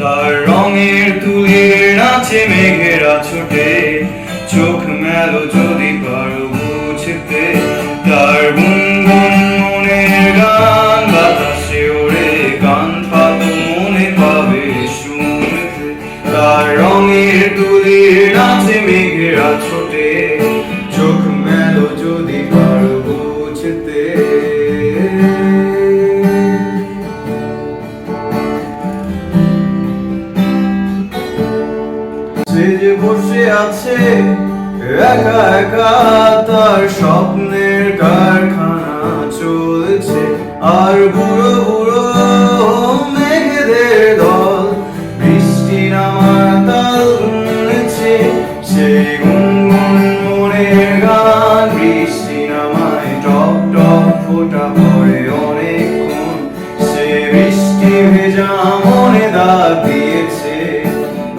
তার রঙের তুলির নাচে মেঘেরা ছোটে। চোখ মেলো যদি পারো। সে যে বসে আছে, একা একা তার স্বপ্নের কারখানা চলছে। আর বুড়ো বুড়ো মেঘেদের দল, বৃষ্টি নামার তাল গুনছে সেই গুনগুন মনের গান, বৃষ্টি নামায় টপ টপ ফোটা